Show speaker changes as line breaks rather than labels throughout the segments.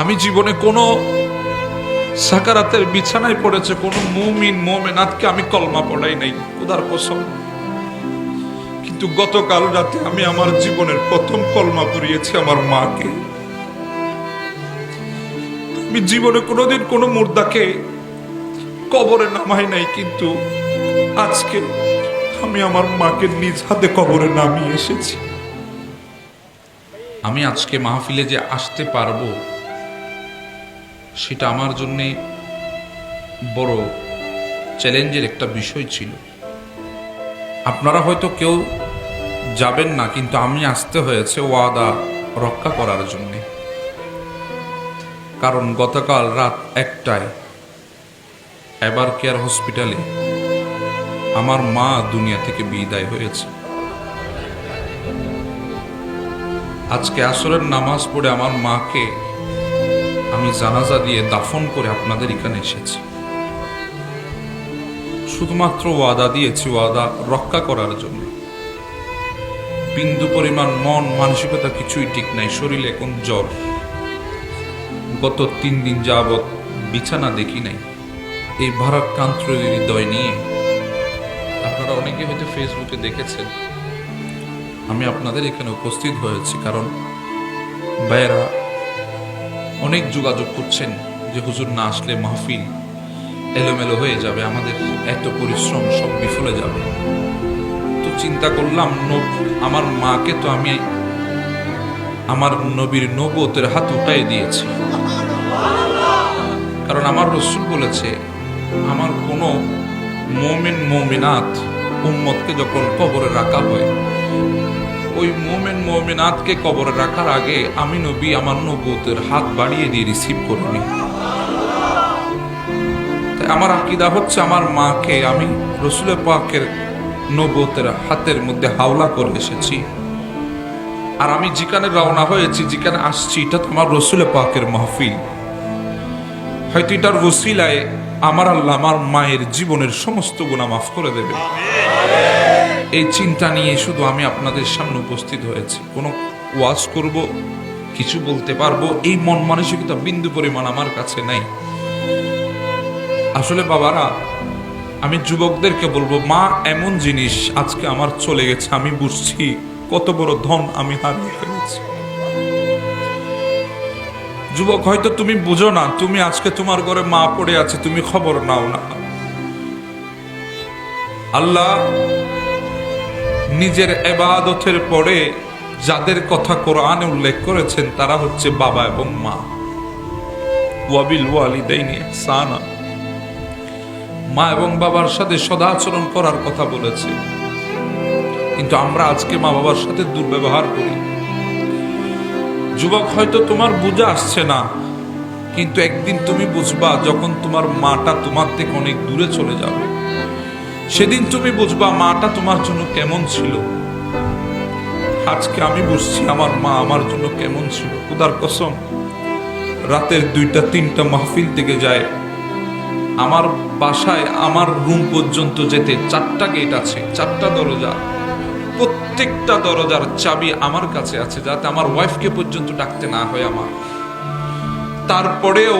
আমি জীবনে কোনো সাকারাতের বিছানায় পড়েছে, কোনো মুমিন মোমেনাথকে আমি কলমা পড়াই নাই উদার কসম। কিন্তু গতকাল রাতে আমি আমার জীবনের প্রথম কলমা পড়িয়েছি আমার মাকে। আমি জীবনে কোনোদিন কোনো মুর্দাকে কবরে নামাই নাই, কিন্তু আজকে আমি আমার মাকে নিজ হাতে কবরে নামিয়ে এসেছি। আমি আজকে মাহফিলে যে আসতে পারব সেটা আমার জন্যে বড় চ্যালেঞ্জের একটা বিষয় ছিল। আপনারা হয়তো কেউ যাবেন না, কিন্তু আমি আসতে হয়েছে ওয়াদা রক্ষা করার জন্যে। কারণ গতকাল রাত একটায় এবার কেয়ার হসপিটালে আমার মা দুনিয়া থেকে বিদায় হয়েছে। আজকে আসরের নামাজ পড়ে আমার মাকে আমি জানাজা দিয়ে দাফন করে আপনাদের এখানে এসেছি। শুধুমাত্র ওয়াদা দিয়েছি ওয়াদা রক্ষা করার জন্য। বিন্দু পরিমাণ মন, মানসিকতা কিছুই ঠিক নাই, শরীরে এখন জ্বর। গত তিন দিন যাবৎ বিছানা দেখি নাই। এই ভারাক্রান্ত হৃদয় নিয়ে আপনারা অনেকে হয়তো ফেসবুকে দেখেছেন। আমি আপনাদের এখানে উপস্থিত হয়েছি কারণ ভাইয়েরা অনেক যোগাযোগ করছেন যে, হুজুর, না আসলে মাহফিল এলোমেলো হয়ে যাবে, আমাদের এত পরিশ্রম সব বিফলে যাবে। তো চিন্তা করলাম ন- আমার মাকে তো আমি আমার নবীর নবতের হাত উঠাই দিয়েছি। কারণ আমার রসুল বলেছে, আমার কোনো মোমেন, মোমিনাত উম্মতকে যখন কবরে রাখা হয় ওই মোমেন মোমিনাতকে কবরে রাখার আগে আমি নবী, আমার নবতের হাত বাড়িয়ে দিয়ে রিসিভ করিনি আমার আকিদা হচ্ছে আমার মাকে আমি রসুল পাকের নবতের হাতের মধ্যে হাওলা করে এসেছি। আর আমি যেখানে রওনা হয়েছি, যেখানে আসছি, এটা তো আমার রসুল পাকের মাহফিল। হয়তো এটার ওসিলায় আমার আল্লাহ আমার মায়ের জীবনের সমস্ত গুণা মাফ করে দেবে। এই চিন্তা নিয়ে শুধু আমি আপনাদের সামনে উপস্থিত হয়েছি। কোনো ওয়াজ করব, কিছু বলতে পারব, এই মন মানসিকতা বিন্দু পরিমাণ আমার কাছে নাই। আসলে বাবারা, আমি যুবকদেরকে বলব, মা, এমন জিনিস আজকে আমার চলে গেছে, আমি বুঝছি। কত বড় ধন আমি হারিয়ে যুবক, হয়তো তুমি বুঝো না, তুমি আজকে তোমার ঘরে মা পড়ে আছে, তুমি খবর নাও না। আল্লাহ নিজের এবাদতের পরে যাদের কথা কোরআনে উল্লেখ করেছেন, তারা হচ্ছে বাবা এবং মা। ওয়াবিল ওয়ালি ওয়ালিদাইনি ইহসানা। মা এবং বাবার সাথে সদাচরণ করার কথা বলেছে। কিন্তু আমরা আজকে মা বাবার সাথে দুর্ব্যবহার করি। যুবক, হয়তো তোমার বুঝে আসছে না। কিন্তু একদিন তুমি বুঝবা যখন তোমার মাটা তোমার থেকে অনেক দূরে চলে যাবে। সেদিন তুমি বুঝবা মাটা তোমার জন্য কেমন ছিল। আজকে আমি বুঝছি আমার মা আমার জন্য কেমন ছিল। খুদার কসম, রাতের দুইটা, তিনটা মাহফিল থেকে যায়। আমার বাসায়, আমার রুম পর্যন্ত যেতে চারটা গেট আছে, চারটা দরজা। প্রত্যেকটা দরজার চাবি আমার কাছে আছে যাতে আমার ওয়াইফকে পর্যন্ত ডাকতে না হয় আমার। তারপরেও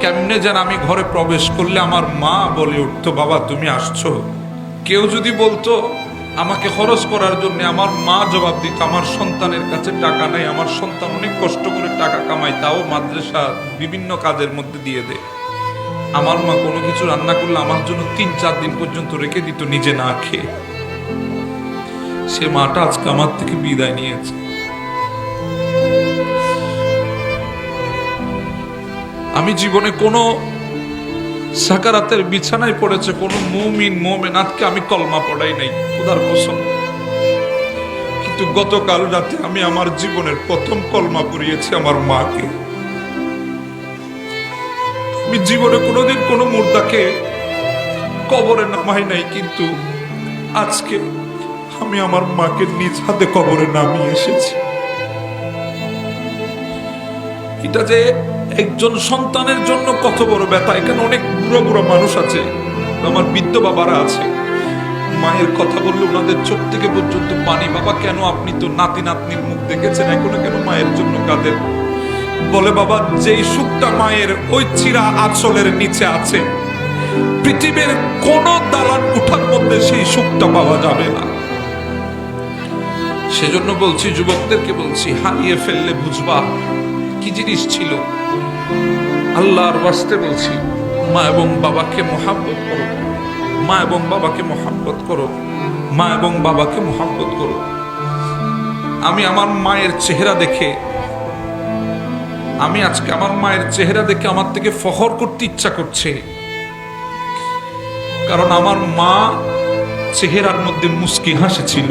কেমনে যেন আমি ঘরে প্রবেশ করলে আমার মা বলে উঠতো, বাবা, তুমি আসছো? কেউ যদি বলতো, আমাকে খরচ করার জন্য আমার মা জবাব দিত, আমার সন্তানের কাছে টাকা নেই, আমার সন্তান অনেক কষ্ট করে টাকা কামায়, তাও মাদ্রাসা বিভিন্ন কাজের মধ্যে দিয়ে দেয়। আমার মা কোনো কিছু রান্না করলে আমার জন্য তিন চার দিন পর্যন্ত রেখে দিত, নিজে না খেয়ে। সে মাটা আজকে আমার থেকে বিদায় নিয়েছে। আমি জীবনে কোনো সাকারাতের বিছানায় পড়েছে, কোনো মুমিন মোমেনাথকে আমি কলমা পড়াই নাই উদার কসম। কিন্তু গতকাল রাতে আমি আমার জীবনের প্রথম কলমা পড়িয়েছি আমার মাকে। আমি জীবনে কোনোদিন কোনো মুর্দাকে কবরে নামাই নাই, কিন্তু আজকে আমি আমার মাকে নিজ হাতে কবরে নামিয়ে এসেছি। এটা যে একজন সন্তানের জন্য কত বড় ব্যথা। এখানে অনেক বুড়ো বুড়ো মানুষ আছে, আমার বৃদ্ধ বাবারা আছে। মায়ের কথা বললে ওনাদের চোখ থেকে পর্যন্ত পানি, বাবা, কেন আপনি তো নাতি নাতনির মুখ দেখেছেন? এখনও কেন মায়ের জন্য কাঁদেন? বলে, বাবা, যেই সুখটা মায়ের, ওই চিরা আঁচলের নিচে আছে। পৃথিবীর কোন দালান উঠার মধ্যে সেই সুখটা পাওয়া যাবে না। সেজন্য বলছি, যুবকদেরকে বলছি, হারিয়ে ফেললে বুঝবা কি জিনিস ছিল। আল্লাহর বাস্তে বলছি, মা এবং বাবাকে মোহাব্বত করো। মা এবং বাবাকে মোহাব্বত করো। মা এবং বাবাকে মোহাব্বত করো। আমি আমার মায়ের চেহারা দেখে, আমি আজকে আমার মায়ের চেহারা দেখে আমার থেকে ফখর করতে ইচ্ছা করছে। কারণ আমার মা চেহারার মধ্যে মুস্কি হাসেছিল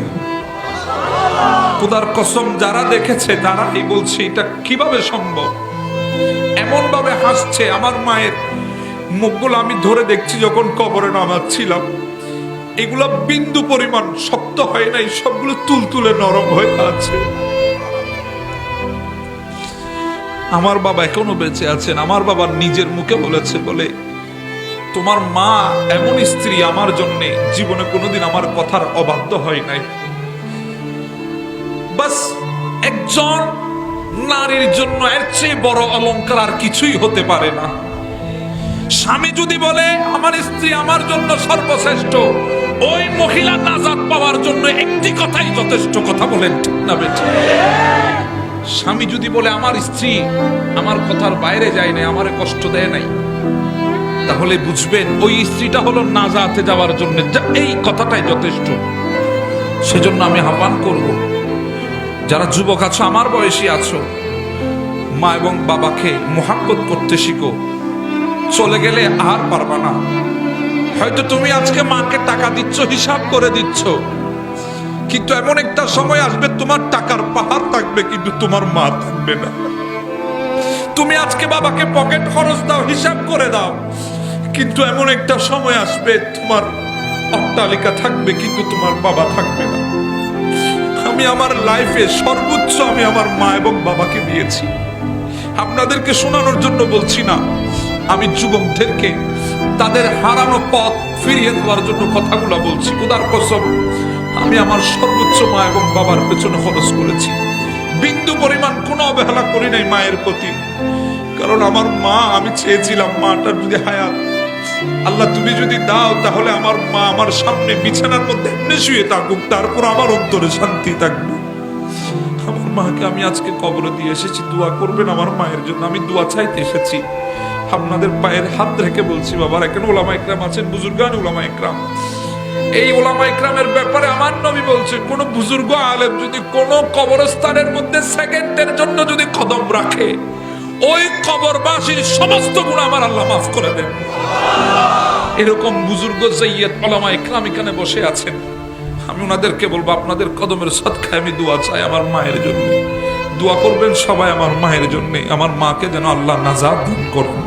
খুদার কসম যারা দেখেছে, তারাই বলছে, এটা কীভাবে সম্ভব? এমন ভাবে হাসছে আমার মায়ের মুখগুলো আমি ধরে দেখছি যখন কবরে নামাচ্ছিলাম। এগুলো বিন্দু পরিমাণ শক্ত হয় নাই, সবগুলো তুলতুলে নরম হয়ে আছে। আমার বাবা এখনও বেঁচে আছেন, আমার বাবা নিজের মুখে বলেছে, বলে, তোমার মা এমন স্ত্রী আমার জন্যে, জীবনে কোনোদিন আমার কথার অবাধ্য হয় নাই। একজন নারীর জন্য এর চেয়ে বড় অলংকার আর কিছুই হতে পারে না স্বামী যদি বলে, আমার স্ত্রী আমার জন্য সর্বশ্রেষ্ঠ, ওই মহিলা নাজাত পাওয়ার জন্য একটি কথাই যথেষ্ট কথা বলেন, ঠিক না বেঠিক? স্বামী যদি বলে, আমার স্ত্রী আমার কথার বাইরে যায় নাই, আমারে কষ্ট দেয় নাই, তাহলে বুঝবেন, ওই স্ত্রীটা হলো নাজাতে যাওয়ার জন্য এই কথাটাই যথেষ্ট সেজন্য আমি আহ্বান করব যারা যুবক আছো, আমার বয়সী আছো, মা এবং বাবাকে মোহাব্বত করতে শিখো। চলে গেলে আর পারবা না। হয়তো তুমি আজকে মাকে টাকা দিচ্ছ, হিসাব করে দিচ্ছ। কিন্তু এমন একটা সময় আসবে, তোমার টাকার পাহাড় থাকবে, কিন্তু তোমার মা থাকবে না। তুমি আজকে বাবাকে পকেট খরচ দাও, হিসাব করে দাও। কিন্তু এমন একটা সময় আসবে, তোমার অট্টালিকা থাকবে, কিন্তু তোমার বাবা থাকবে না। আমি আমার লাইফে সর্বোচ্চ আমি আমার মা এবং বাবাকে দিয়েছি। আপনাদেরকে শোনানোর জন্য বলছি না, আমি যুবকদেরকে তাদের হারানো পথ ফিরিয়ে দেওয়ার জন্য কথাগুলো বলছি। উদার কসম, আমি আমার সর্বোচ্চ মা এবং বাবার পেছনে খরচ করেছি। বিন্দু পরিমাণ কোনো অবহেলা করি নাই মায়ের প্রতি। কারণ আমার মা, আমি চেয়েছিলাম মাটার যদি হায়াত আল্লাহ, তুমি যদি দাও, তাহলে আমার মা আমার সামনে বিছানার মধ্যে এমনি শুয়ে থাকুক, তারপর আমার অন্তরে শান্তি থাকবে। আমার মাকে আমি আজকে কবর দিয়ে এসেছি, দোয়া করবেন আমার মায়ের জন্য, আমি দোয়া চাইতে এসেছি। আপনাদের পায়ের হাত রেখে বলছি, বাবার, এখানে ওলামা ইকরাম আছেন বুজুর্গান ওলামা ইকরাম এই ওলামা ইকরামের ব্যাপারে আমার নবী বলছেন কোন বুজুর্গ আলেম যদি কোন কবরস্থানের মধ্যে সেকেন্ডের জন্য যদি কদম রাখে, ওই কবরবাসীর সমস্ত গুণ আমার আল্লাহ মাফ করে দেন। এরকম বুজুর্গ জৈয়দ ওলামা ইকরাম এখানে বসে আছেন। আমি ওনাদেরকে বলব, আপনাদের কদমের সৎকায় আমি দোয়া চাই আমার মায়ের জন্য। দোয়া করবেন সবাই আমার মায়ের জন্য, আমার মাকে যেন আল্লাহ নাজাদ দান করেন।